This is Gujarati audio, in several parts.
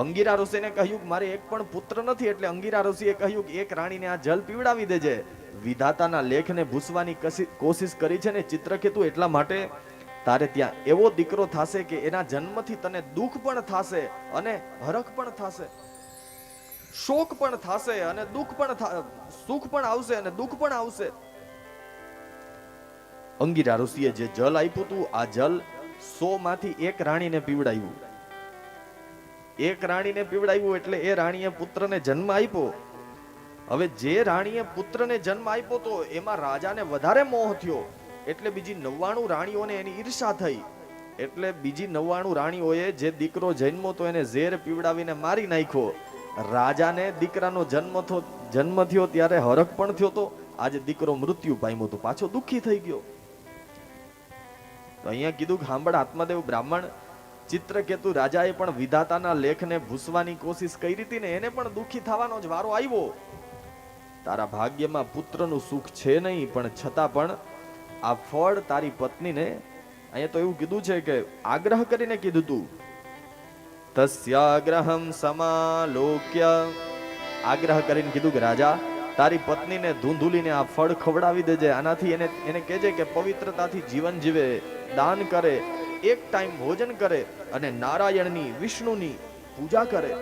અંગીરા ઋષિને કહ્યું કે મારે એક પણ પુત્ર નથી એટલે અંગીરા ઋષિએ કહ્યું કે એક રાણીને આ જલ પીવડાવી દેજે. વિધાતાના લેખને ભૂસવાની કોશિશ કરી છે ને ચિત્રકેતુ એટલા માટે, તારે ત્યાં એવો દીકરો થશે કે એના જન્મથી તને દુઃખ પણ થશે અને હરખ પણ થશે. શોક પણ થશે અને દુઃખ પણ સુખ પણ આવશે અને દુઃખ પણ આવશે. અંગીરા ઋષિએ જે જલ આપ્યું હતું, આ જલ સો માંથી એક રાણીને પીવડાવ્યું એક રાણીને પીવડાવ્યું એટલે એ રાણીએ પુત્રને જન્મ આપ્યો. હવે જે રાણીએ પુત્રને જન્મ આપ્યો તો એમાં રાજાને વધારે મોહ થયો. એટલે બીજી નવ્વાણું રાણીઓને એની ઈર્ષા થઈ. એટલે બીજી નવ્વાણું રાણીઓએ જે દીકરો જન્મો તો એને ઝેર પીવડાવીને મારી નાખ્યો. રાજાને દીકરાનો જન્મ થયો જન્મ થયો ત્યારે હરખ પણ થયો તો આજે દીકરો મૃત્યુ પામ્યો તો પાછો દુઃખી થઈ ગયો. તો અહીંયા કીધું કે સાંભળ આત્મદેવ બ્રાહ્મણ ચિત્રકેતુ રાજાએ પણ વિધાતાના લેખને ભૂસવાની કોશિશ કરી હતી ને એને પણ દુઃખી થવાનો જ વારો આવ્યો. તારા ભાગ્યમાં પુત્રનું સુખ છે નહીં, પણ છતાં પણ આ ફળ તારી પત્નીને અહીંયા તો એવું કીધું છે કે આગ્રહ કરીને કીધું તું. તસ્યાગ્રહમ સમાલોક્ય. આગ્રહ કરીને કીધું કે, રાજા, તારી પત્નીને ધૂંધુલીને આ ફળ ખવડાવી દેજે. આનાથી એને એને કહેજે કે પવિત્રતાથી જીવન જીવે, દાન કરે એક ટાઈમ ભોજન કરે અને નારાયણની, વિષ્ણુની પૂજા કરે.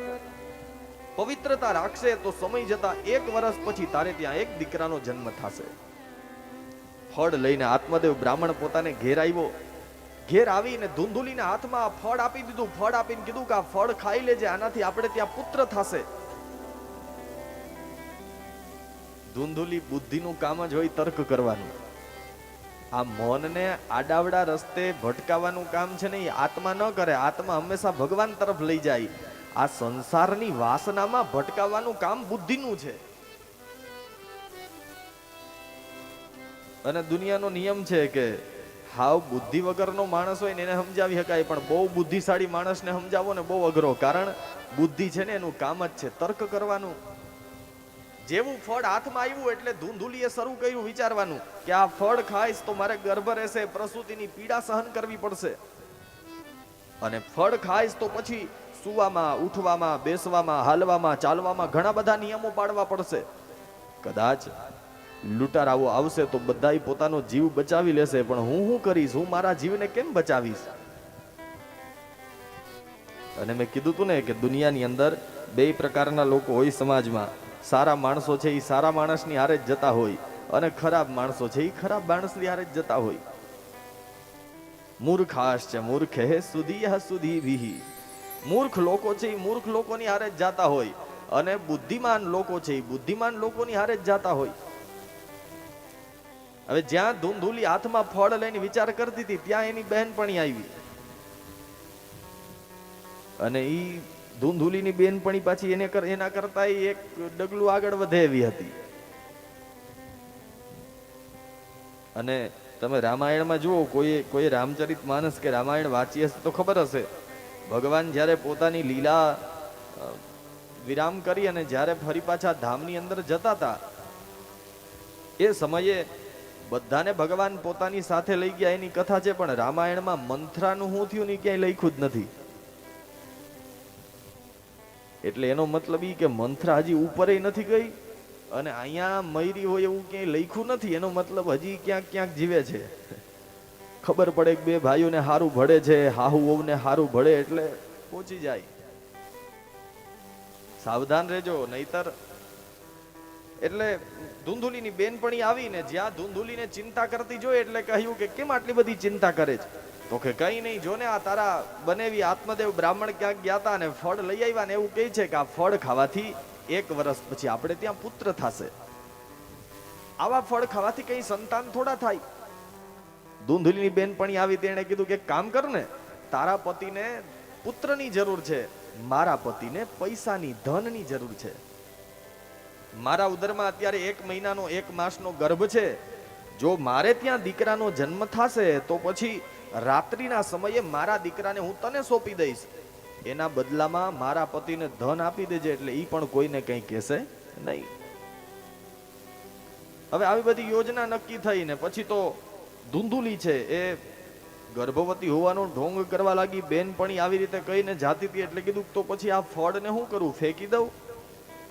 પવિત્રતા રાખશે તો સમય જતા એક વર્ષ પછી તારે ત્યાં એક દીકરાનો જન્મ થશે. ફળ લઈને આત્મદેવ બ્રાહ્મણ પોતાને ઘેર આવ્યો. ઘેર આવીને ધૂંધુલીને હાથમાં ફળ આપી દીધું. ફળ આપીને કીધું કે આ ફળ ખાઈ લેજે, આનાથી આપણે ત્યાં પુત્ર થશે. ધૂંધુલી બુદ્ધિનું કામ જ હોય તર્ક કરવાનું. આ મનને આડાવડા રસ્તે ભટકાવાનું કામ છે ને એ આત્મા ન કરે, આત્મા હંમેશા ભગવાન તરફ લઈ જાય. આ સંસારની વાસનામાં ભટકાવવાનું કામ બુદ્ધિનું છે. અને દુનિયાનો નિયમ છે કે હાવ બુદ્ધિ વગરનો માણસ હોય ને એને સમજાવી શકાય, પણ બહુ બુદ્ધિશાળી માણસને સમજાવો ને બહુ અઘરો. કારણ બુદ્ધિ છે ને એનું કામ જ છે, તર્ક કરવાનું. જેવું ફળ હાથમાં આવ્યું એટલે ધૂંધુલીએ શરૂ કર્યું વિચારવાનું કે આ ફળ ખાઈશ તો મારે ગર્ભ રહેશે, પ્રસૂતિની પીડા સહન કરવી પડશે. અને ફળ ખાઈશ તો પછી સુવામાં, ઉઠવામાં, બેસવામાં, હાલવામાં, ચાલવામાં ઘણા બધા નિયમો પાડવા પડશે. કદાચ લૂંટારાઓ આવશે તો બધાય પોતાનો જીવ બચાવી લેશે, પણ હું શું કરીશ? હું મારા જીવને કેમ બચાવીશ? અને મેં કીધું તું ને કે દુનિયાની અંદર બે પ્રકારના લોકો હોય સમાજમાં. સારા માણસો છે એ સારા માણસની હારે જ જતા હોય. અને ખરાબ માણસો છે એ ખરાબ માણસની હારે જ જતા હોય. મૂર્ખાશ છે, મૂર્ખ હે સુધી સુધી વિહી. મૂર્ખ લોકો છે એ મૂર્ખ લોકોની હારે જ જાતા હોય. અને બુદ્ધિમાન લોકો છે એ બુદ્ધિમાન લોકોની હારે જ જાતા હોય. હવે જ્યાં ધૂંધુલી હાથમાં ફળ લઈને વિચાર કરતી હતી, ત્યાં એની બહેનપણી આવી. અને ઈ ધૂંધુલીની બેનપણી પાછી એને એના કરતા એક ડગલું આગળ વધે એવી હતી. અને તમે રામાયણમાં જુઓ, કોઈ કોઈ રામચરિત માનસ કે રામાયણ વાંચી હશે તો ખબર હશે. ભગવાન જ્યારે પોતાની લીલા વિરામ કરી અને જ્યારે ફરી પાછા ધામની અંદર જતા હતા, એ સમયે બધાને ભગવાન પોતાની સાથે લઈ ગયા એની કથા છે, પણ રામાયણમાં મંથરાનું હું થયું ને ક્યાંય લખ્યું જ નથી. એટલે એનો મતલબ એ કે મંથરા હજી ઉપર નથી ગઈ અને અહીંયા મયરી હોય એવું ક્યાંય લખ્યું નથી, એનો મતલબ હજી ક્યાંક ક્યાંક જીવે છે. ખબર પડે કે બે ભાઈઓને હારું ભળે છે, હાહુ વહુને હારું ભળે એટલે પહોંચી જાય. સાવધાન રહેજો, નહીતર એટલે ધૂંધુલીની બેનપણી આવીને જ્યાં ધૂંધુલીને ચિંતા કરતી જોઈએ એટલે કહ્યું કે કેમ આટલી બધી ચિંતા કરે છે? તો કે કઈ નહીં, જો ને આ તારા બનેવી આત્મદેવ બ્રાહ્મણ ક્યાંક ગયા હતા અને ફળ લઈ આવ્યા ને એવું કહે છે કે આ ફળ ખાવાથી એક વર્ષ પછી આપણે ત્યાં પુત્ર થશે. આવા ફળ ખાવાથી કઈ સંતાન થોડા થાય. ધૂંધલીની બેનપણી આવી તેણે કીધું કે કામ કર ને, તારા પતિને પુત્રની જરૂર છે, મારા પતિને પૈસાની ધનની જરૂર છે. મારા ઉદરમાં અત્યારે એક મહિનાનો, એક માસનો ગર્ભ છે. જો મારે ત્યાં દીકરાનો જન્મ થશે તો પછી રાત્રિના સમયે મારા દીકરાને હું તને સોંપી દઈશ. એના બદલામાં મારા પતિને ધન આપી દેજે એટલે એ પણ કોઈને કંઈ કહેશે નહીં. હવે આવી બધી યોજના નક્કી થઈ ને પછી તો ધૂંધુલી છે. એ ગર્ભવતી હોવાનો ઢોંગ કરવા લાગી બેનપણી આવી રીતે કહીને જાતી હતી એટલે કીધું તો પછી આ ફળને શું કરું? ફેંકી દઉં?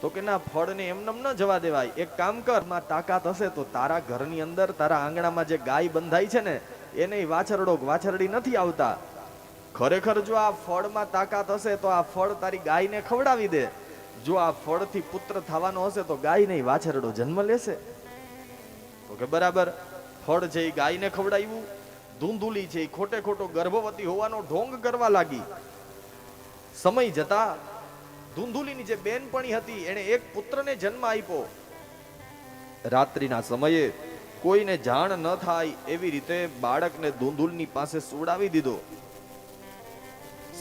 તો કે ના, ફળને એમનેમ ન જવા દેવાય. એક કામ કર, માં તાકાત હશે તો તારા ઘરની અંદર, તારા આંગણામાં જે ગાય બંધાઈ છે ને, એને વાછરડો વાછરડી નથી આવતા. ખરેખર જો આ ફળમાં તાકાત હશે તો આ ફળ તારી ગાયને ખવડાવી દે. જો આ ફળથી પુત્ર થવાનો હશે તો ગાય નહીં વાછરડો જન્મ લેશે. તો કે બરાબર, ફળ છે એ ગાયને ખવડાવ્યું, ધૂંધુલી છે એ ખોટે ખોટો ગર્ભવતી હોવાનો ઢોંગ કરવા લાગી. સમય જતા ધૂંધુલીની જે બેનપણી હતી, એણે એક પુત્રને જન્મ આપ્યો. રાત્રિના સમયે કોઈને જાણ ન થાય એવી રીતે બાળકને ધુંધુલની પાસે સુવડાવી દીધો.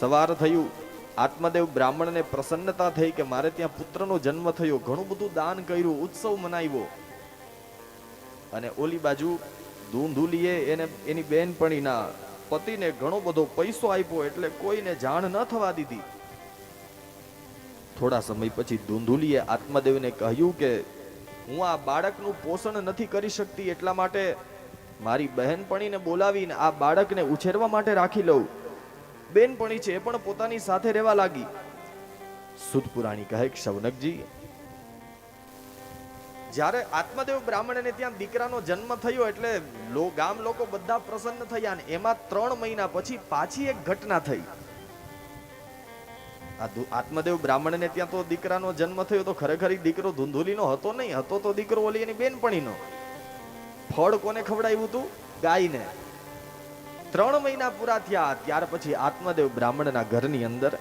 સવાર થયું. આત્મદેવ બ્રાહ્મણને પ્રસન્નતા થઈ કે મારે ત્યાં પુત્રનો જન્મ થયો. ઘણું બધું દાન કર્યું, ઉત્સવ મનાવ્યો. અને ઓલી બાજુ ધૂંધુલીએ એને, એની બેનપણીના પતિને ઘણો બધો પૈસો આપ્યો એટલે કોઈને જાણ ન થવા દીધી. થોડા સમય પછી ધૂંધુલીએ આત્મદેવને કહ્યું કે, હું આ બાળકનું પોષણ નથી કરી શકતી એટલા માટે મારી બહેનપણીને બોલાવીને આ બાળકને ઉછેરવા માટે રાખી લઉં. બેનપણી છે એ પણ પોતાની સાથે રહેવા લાગી. સુદપુરાણી કહે, શૌનકજી, જ્યારે આત્મદેવ બ્રાહ્મણને ત્યાં દીકરાનો જન્મ થયો એટલે લો, ગામ લોકો બધા પ્રસન્ન થયા અને એમાં ત્રણ મહિના પછી પાછી એક ઘટના થઈ. આ આત્મદેવ બ્રાહ્મણને ત્યાં તો દીકરાનો જન્મ થયો તો ખરેખર દીકરો ધૂંધુલીનો હતો નહીં, હતો તો દીકરો ઓલી એની બેનપણીનો. ફળ કોને ખવડાવ્યું હતું ગાયને. ત્રણ મહિના પૂરા થયા, ત્યાર પછી આત્મદેવ બ્રાહ્મણના ઘરની અંદર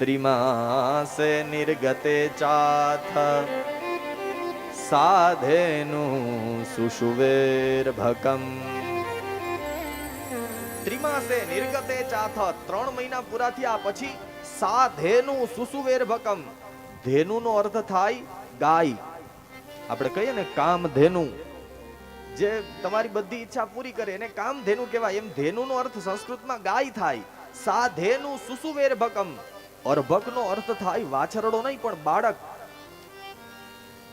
ત્રિમાસે નિર્ગતે ચાથ સાધેનું સુષુવેર ભકમ. ત્રિમાસે નિર્ગતે ચાથ, ત્રણ મહિના પૂરા થયા, પછી સાધેનું સુસુવેર ભકમ ધેનુનો અર્થ થાય ગાય. આપણે કહીએ ને કામ ધેનુ જે તમારી બધી ઈચ્છા પૂરી કરે, એને કામ ધેનુ કહેવાય. એમ ધેનુનો અર્થ સંસ્કૃતમાં ગાય થાય. સાધેનું સુસુવેર ભકમ અર્ભકનો અર્થ થાય વાછરડો નહીં, પણ બાળક.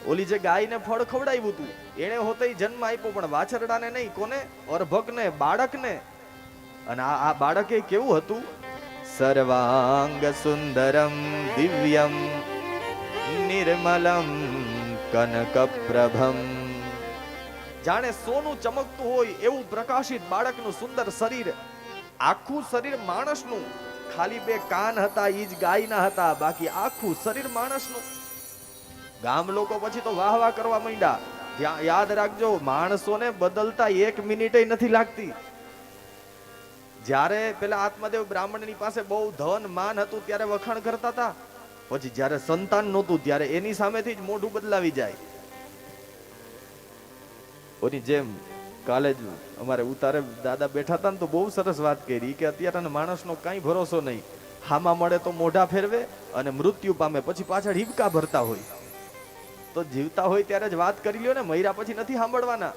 ઓલી જે ગાયને ફળ ખવડાવ્યું હતું, એણે હોતે જન્મ આપ્યો, પણ વાછરડાને નહીં, કોને? અર્ભકને, બાળકને. અને આ બાળકે કેવું હતું? દિવ્યમ નિર્મલમ કનક પ્રભમ જાણે સોનું ચમકતું હોય એવું પ્રકાશિત બાળકનું સુંદર શરીર આખું શરીર માણસનું ખાલી બે કાન હતા ઈ જ ગાયના હતા બાકી આખું શરીર માણસનું ગામ લોકો પછી તો વાહ વાહ કરવા માંડ્યા. યાદ રાખજો, માણસોને બદલતા એક મિનિટે નથી લાગતી. જ્યારે પેલા આત્મદેવ બ્રાહ્મણની પાસે બહુ ધન, માન હતું ત્યારે વખાણ કરતા હતા. પછી જ્યારે સંતાન નહોતું, ત્યારે એની સામેથી જ મોઢું બદલાવી જાય. ઓની જેમ કાલે જ અમારે ઉતારે દાદા બેઠા હતા ને તો બહુ સરસ વાત કરી કે અત્યારના માણસનો કાંઈ ભરોસો નહીં. હામાં મળે તો મોઢા ફેરવે અને મૃત્યુ પામે, પછી પાછળ હિબકા ભરતા હોય. તો જીવતા હોય ત્યારે જ વાત કરી લ્યો ને મૈરા પછી નથી સાંભળવાના.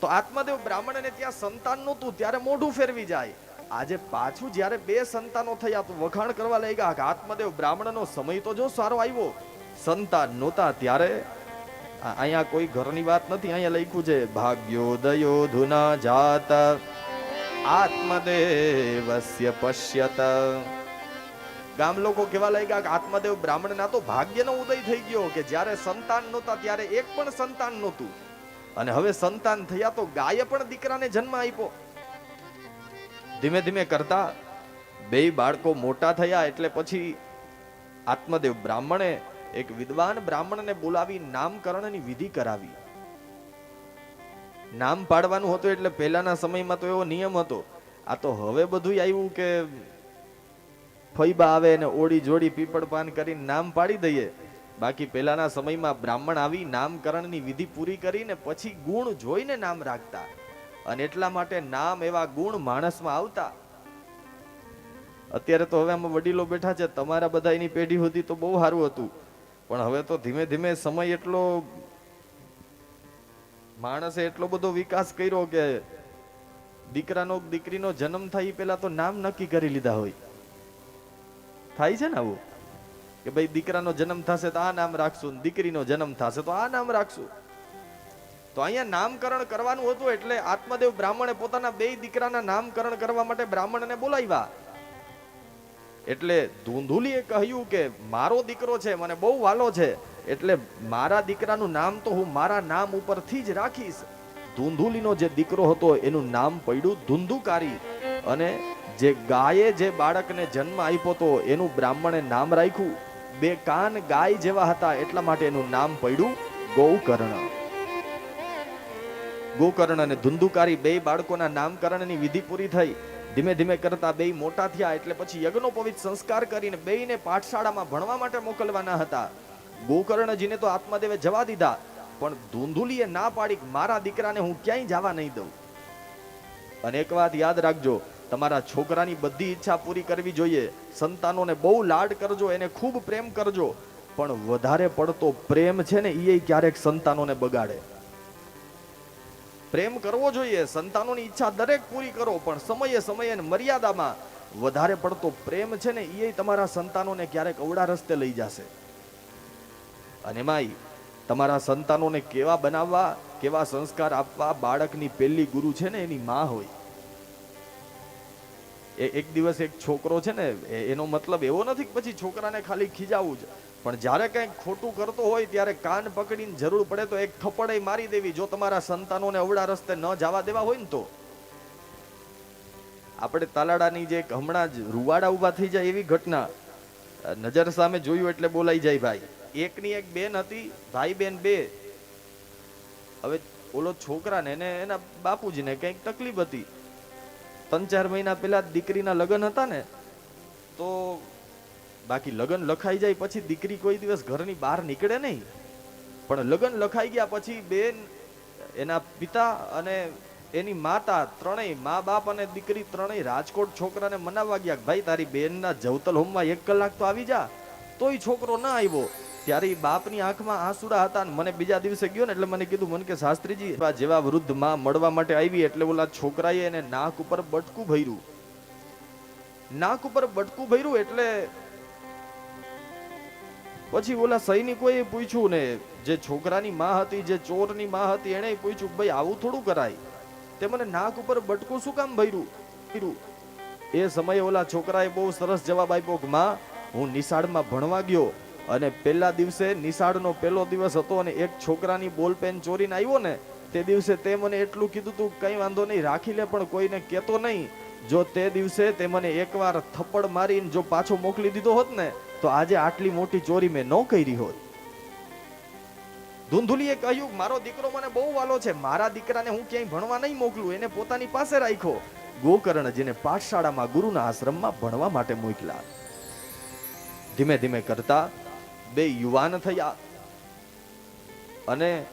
તો આત્મદેવ બ્રાહ્મણને ત્યાં સંતાન નહોતું, ત્યારે મોઢું ફેરવી જાય. આજે પાછું જ્યારે બે સંતાનો થયા તો વખાણ કરવા લાગ્યા કે આત્મદેવ બ્રાહ્મણનો સમય તો જો સારો આવ્યો. સંતાન નહોતા ત્યારે અહીંયા કોઈ ઘરની વાત નથી, અહીંયા લખ્યું છે, ભાગ્યોદયો ધુના જાત, આત્મદેવસ્ય પશ્યત. ગામ લોકો કેવા લાગ્યા કે આત્મદેવ બ્રાહ્મણના તો ભાગ્યનો ઉદય થઈ ગયો કે જ્યારે સંતાન નહોતા, ત્યારે એક પણ સંતાન નહોતું. અને હવે સંતાન થયા તો ગાયે પણ દીકરાને જન્મ આપ્યો. ધીમે ધીમે કરતા બે બાળકો મોટા થયા એટલે પછી આત્મદેવ બ્રાહ્મણે એક વિદ્વાન બ્રાહ્મણને બોલાવી નામકરણની વિધિ કરાવી. નામ પાડવાનું હતું એટલે પહેલાના સમયમાં તો એવો નિયમ હતો. આ તો હવે બધું આવ્યું કે ફૈબા આવે ને ઓડી જોડી પીપળ પાન કરીને નામ પાડી દઈએ. બાકી પહેલાના સમયમાં બ્રાહ્મણ આવી નામકરણની વિધિ પૂરી કરીને પછી ગુણ જોઈને નામ રાખતા અને એટલા માટે નામ એવા ગુણ માણસમાં આવતા. અત્યારે તો હવે આમાં વડીલો બેઠા છે, તમારા બધા એની પેઢી હતી તો બહુ સારું હતું. પણ હવે તો ધીમે ધીમે સમય એટલો, માણસે એટલો બધો વિકાસ કર્યો કે દીકરાનો દીકરીનો જન્મ થાય એ પહેલા તો નામ નક્કી કરી લીધા હોય. થાય છે ને આવું? કે ભાઈ દીકરાનો જન્મ થશે તો આ નામ રાખશું દીકરીનો જન્મ થશે તો આ નામ રાખશું. તો અહીંયા નામકરણ કરવાનું હતું એટલે આત્મદેવ બ્રાહ્મણે પોતાના બે દીકરાના નામકરણ કરવા માટે બ્રાહ્મણને બોલાવ્યા. એટલે ધૂંધુલીએ કહ્યું કે મારો દીકરો છે, મને બહુ વાલો છે, એટલે મારા દીકરાનું નામ તો હું મારા નામ ઉપરથી જ રાખીશ. ધૂંધુલીનો જે દીકરો હતો એનું નામ પડ્યું ધૂંધુકારી. અને જે ગાયે જે બાળકને જન્મ આપ્યો હતો એનું બ્રાહ્મણે નામ રાખ્યું. બે કાન ગાય જેવા હતા એટલા માટે એનું નામ પડ્યું ગૌકર્ણ. ગોકર્ણ અને ધુંધુકારી બે બાળકોના નામકરણની વિધિ પૂરી થઈ. ધીમે ધીમે કરતા બે મોટા થયા એટલે પછી યજ્ઞોપવિત સંસ્કાર કરીને બેયને પાઠશાળામાં ભણવા માટે મોકલવાના હતા. ગોકર્ણજીને તો આત્મદેવે જવા દીધા, પણ ધુંધુલીએ ના પાડી મારા દીકરાને હું ક્યાંય જવા નહીં દઉં. અને એક વાત યાદ રાખજો તમારા છોકરાની બધી ઈચ્છા પૂરી કરવી જોઈએ. સંતાનોને બહુ લાડ કરજો, એને ખૂબ પ્રેમ કરજો. પણ વધારે પડતો પ્રેમ છે ને એ ક્યારેક સંતાનોને બગાડે. પ્રેમ કરવો જોઈએ, સંતાનોની ઈચ્છા દરેક પૂરી કરો, પણ સમયે સમયે અને મર્યાદામાં વધારે પડતો પ્રેમ છે ને એ તમારા સંતાનોને ક્યારેક અવડા રસ્તે લઈ જશે. અને એમાંય તમારા સંતાનોને કેવા બનાવવા, કેવા સંસ્કાર આપવા બાળકની પહેલી ગુરુ છે ને એની માં હોય. એક દિવસ એક છોકરો છે ને એનો મતલબ એવો નથી કે પછી છોકરાને ખાલી ખીજાવું છે પણ જ્યારે કંઈક ખોટું કરતો હોય, ત્યારે કાન પકડીને જરૂર પડે તો એક થપ્પડે મારી દેવી. જો તમારા સંતાનોને અવડા રસ્તે ન જવા દેવા હોય ને તો. આપણે તાલાડાની જે એક હમણાં જ રૂવાડા ઊભા થઈ જાય એવી ઘટના નજર સામે જોયું એટલે બોલાઈ જાય ભાઈ. એકની એક બેન હતી, ભાઈ બેન બે. હવે ઓલો છોકરાને એને એના બાપુજીને કંઈક તકલીફ હતી. ત્રણ ચાર મહિના પહેલા દીકરીના લગ્ન હતા ને, તો બાકી લગ્ન લખાઈ જાય પછી દીકરી કોઈ દિવસ ઘરની બહાર નીકળે નહીં. પણ લગ્ન લખાઈ ગયા પછી બેન, એના પિતા અને એની માતા ત્રણેય, મા બાપ અને દીકરી ત્રણેય રાજકોટ છોકરાને મનાવવા ગયા ભાઈ, તારી બેનના જવતલ હોમમાં એક કલાક તો આવી જા. તોય છોકરો ના આવ્યો. ત્યારે ઈ બાપની આંખમાં આંસુડા હતા અને મને બીજા દિવસે ગયો ને એટલે મને કીધું, મને કે શાસ્ત્રીજી જેવા વૃદ્ધમાં મળવા માટે આવી એટલે ઓલા છોકરાએ એને નાક ઉપર બટકું ભર્યું. નાક ઉપર બટકું ભર્યું એટલે પછી ઓલા સૈનિકોએ પૂછ્યું ને, જે છોકરાની માં હતી, જે ચોરની માં હતી, એણે પૂછ્યું, ભાઈ, આવું થોડું કરાય? તે મને નાક ઉપર બટકું શું કામ ભર્યું. એ સમયે ઓલા છોકરાએ બહુ સરસ જવાબ આપ્યો કે, માં, હું નિશાળમાં ભણવા ગયો. અને પહેલા દિવસે નિશાળનો પહેલો દિવસ હતો અને એક છોકરાની બોલપેન ચોરીને આવ્યો ને, તે દિવસે તે મને એટલું કીધું તું, કંઈ વાંધો નહીં, રાખી લે, પણ કોઈને કહેતો નહીં. જો તે દિવસે તે મને એકવાર થપ્પડ મારીને જો પાછો મોકલી દીધો હોત ને, તો આજે આટલી મોટી ચોરી મેં ન કરી હોત. ધુંધુલીએ કહ્યું, મારો દીકરો મને બહુ વાલો છે, મારા દીકરાને હું ક્યાંય ભણવા નહીં મોકલું, એને પોતાની પાસે રાખ્યો. ગોકર્ણજીને પાઠશાળામાં ગુરુના આશ્રમમાં ભણવા માટે મોકલા ધીમે ધીમે કરતા બે યુવાન થયા. અને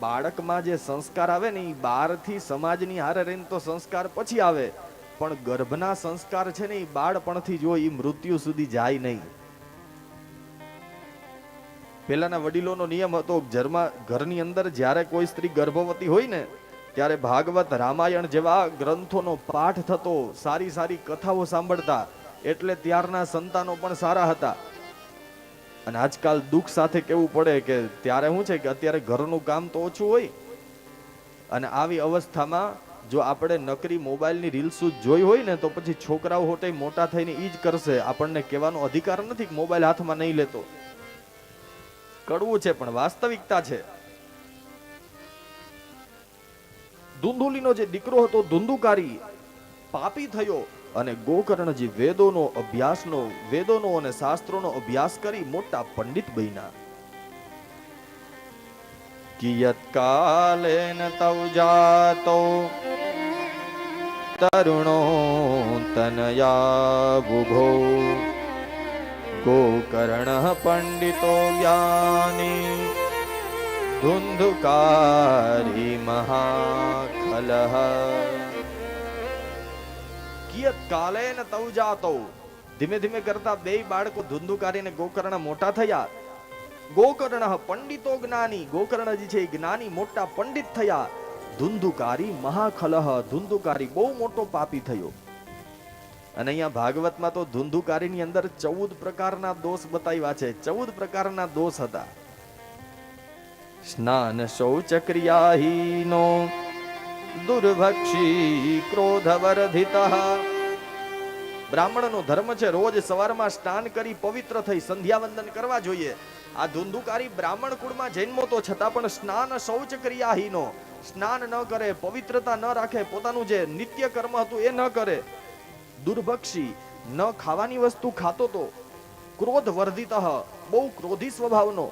બાળકમાં જે સંસ્કાર આવે ને એ બહારથી સમાજની હારે રહીને તો સંસ્કાર પછી આવે. પણ ગર્ભના સંસ્કાર છે ને એ બાળપણથી જો એ મૃત્યુ સુધી જાય નહીં. પેલાના વડીલોનો નિયમ હતો ઘરમાં ઘરની અંદર જ્યારે કોઈ સ્ત્રી ગર્ભવતી હોય ને, ત્યારે ભાગવત રામાયણ જેવા ગ્રંથોનો પાઠ થતો, સારી સારી કથાઓ સાંભળતા, એટલે ત્યારના સંતાનો પણ સારા હતા. અને આજકાલ દુઃખ સાથે કેવું પડે કે ત્યારે શું છે કે અત્યારે ઘરનું કામ તો ઓછું હોય. અને આવી અવસ્થામાં જો આપણે નકરી મોબાઈલની રીલ્સ જોઈ હોય ને તો પછી છોકરાઓ હોટે મોટા થઈને એ જ કરશે. આપણને કહેવાનો અધિકાર નથી મોબાઈલ હાથમાં નહીં લેતો. કડવું છે પણ વાસ્તવિકતા છે. ધુંધુલીનો જે દીકરો હતો ધુંધુકારી, પાપી થયો. અને ગોકર્ણજી વેદોનો અભ્યાસનો, વેદોનો અને શાસ્ત્રોનો અભ્યાસ કરી મોટા પંડિત બન્યા. કિયત કાલેન તવ જાતો, તરુણો તનયા બુભો ગોકર્ણ પંડિતો જ્ઞાની, ધુંધુકારી મહાખલહ. કિયત ને તવ જાતો ધીમે ધીમે કરતા બે બાળકો ધુંધુકારીને ગોકર્ણ મોટા થયા. ગોકર્ણ પંડિતો જ્ઞાની ગોકર્ણજી છે જ્ઞાની મોટા પંડિત થયા. ધુંધુકારી મહાખલહ, ધુંધુકારી બહુ મોટો પાપી થયો. અને અહીંયા ભાગવતમાં તો ધુંધુકારીની અંદર ચૌદ પ્રકારના દોષ બતાવ્યા છે. ચૌદ પ્રકારના દોષ હતા. સ્નાન શૌચ ક્રિયાહીનો દુર્ભક્ષી ક્રોધ વર્ધિત બ્રાહ્મણનો ધર્મ છે, રોજ સવારમાં સ્નાન કરી પવિત્ર થઈ સંધ્યાવંદન કરવા જોઈએ. આ ધુંધુકારી બ્રાહ્મણ કુળમાં જન્મો તો છતાં પણ સ્નાન શૌચ ક્રિયાહીનો. સ્નાન ન કરે, પવિત્રતા ન રાખે, પોતાનું જે નિત્ય કર્મ હતું એ ન કરે. દુર્ભક્ષી ન ખાવાની વસ્તુ ખાતો તો ક્રોધ વર્ધિત બહુ ક્રોધી સ્વભાવનો.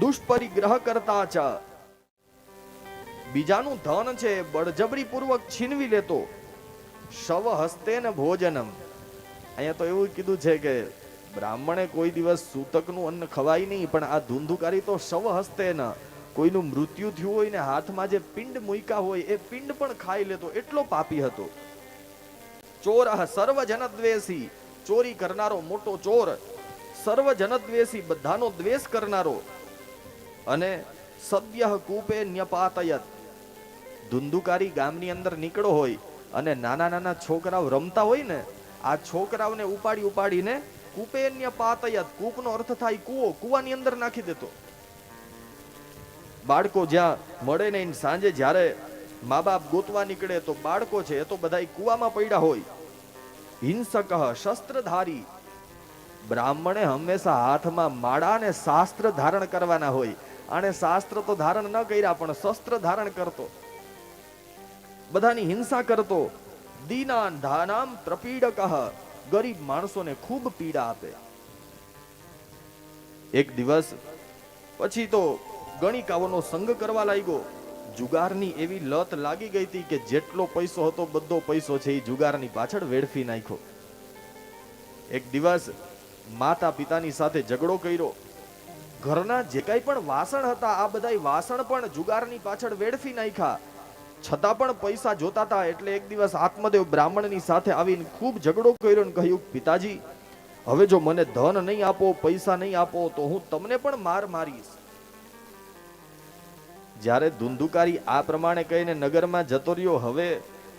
દુષ્પરિગ્રહ કરતા છે બીજાનું ધન છે બળજબરી પૂર્વક છીનવી લેતો. શવ હસ્તે ને ભોજનમ. અહીંયા તો એવું કીધું છે કે બ્રાહ્મણે કોઈ દિવસ સૂતકનું અન્ન ખવાય નહીં, પણ આ ધુંધુકારી તો શવ હસ્તે ન કોઈનું મૃત્યુ થયું હોય ને હાથમાં જે પિંડ મૂક્યા હોય, એ પિંડ પણ ખાઈ લેતો, એટલો પાપી હતો. ચોર સર્વ જનદ્વેષી ચોરી કરનારો મોટો ચોર. સર્વ જનદ્વેષી બધાનો દ્વેષ કરનારો. અને સદ્ય કૂપે ન્યપાતયત. ધુંધુકારી ગામની અંદર નીકળો હોય અને નાના નાના છોકરાઓ રમતા હોય ને, આ છોકરાઓને ઉપાડી ઉપાડીને કૂપેન્ય પાતયત, કૂપનો અર્થ થાય કૂવો, કૂવાની અંદર નાખી દેતો. બાળકો જ્યાં મળે નહીં સાંજે જ્યારે મા બાપ ગોતવા નીકળે તો બાળકો છે એ તો બધા કૂવામાં પડ્યા હોય. હિંસક, શસ્ત્રધારી. બ્રાહ્મણે હંમેશા હાથમાં માળા અને શાસ્ત્ર ધારણ કરવાના હોય. આણે શાસ્ત્ર તો ધારણ ન કર્યા પણ શસ્ત્ર ધારણ કરતો. બધાની હિંસા કરતો. દીનાન ધાનામ પ્રપીડક. ગરીબ માણસોને ખૂબ પીડા આપે. એક દિવસ પછી તો ગણિકાઓનો સંગ કરવા લાગ્યો. જુગારની એવી લત લાગી ગઈ હતી કે જેટલો પૈસો હતો, બધો પૈસો છે એ જુગારની પાછળ વેડફી નાખ્યો. એક દિવસ માતા પિતાની સાથે ઝઘડો કર્યો. ઘરના જે કાંઈ પણ વાસણ હતા, આ બધાય વાસણ પણ જુગારની પાછળ વેડફી નાખ્યા. છતાં પણ પૈસા જોતા હતા એટલે એક દિવસ આત્મદેવ બ્રાહ્મણની સાથે આવીને ખૂબ ઝઘડો કર્યો અને કહ્યું, પિતાજી, હવે જો મને ધન નહીં આપો, પૈસા નહીં આપો, તો હું તમને પણ માર મારીશ. જ્યારે ધુંધુકારી આ પ્રમાણે કહીને નગરમાં જતો રહ્યો, હવે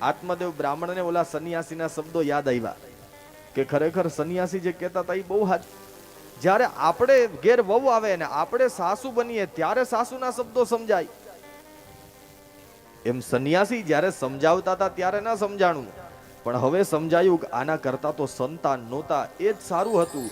આત્મદેવ બ્રાહ્મણને ઓલા સન્યાસીના શબ્દો યાદ આવ્યા કે ખરેખર સન્યાસી જે કહેતા હતા એ બહુ હાથ જ્યારે આપણે ઘેર વહુ આવે ને આપણે સાસુ બનીએ, ત્યારે સાસુના શબ્દો સમજાય. એમ સંન્યાસી જ્યારે સમજાવતા હતા ત્યારે ના સમજાણું. પણ હવે સમજાયું કે આના કરતા તો સંતાન નહોતા, એ જ સારું હતું.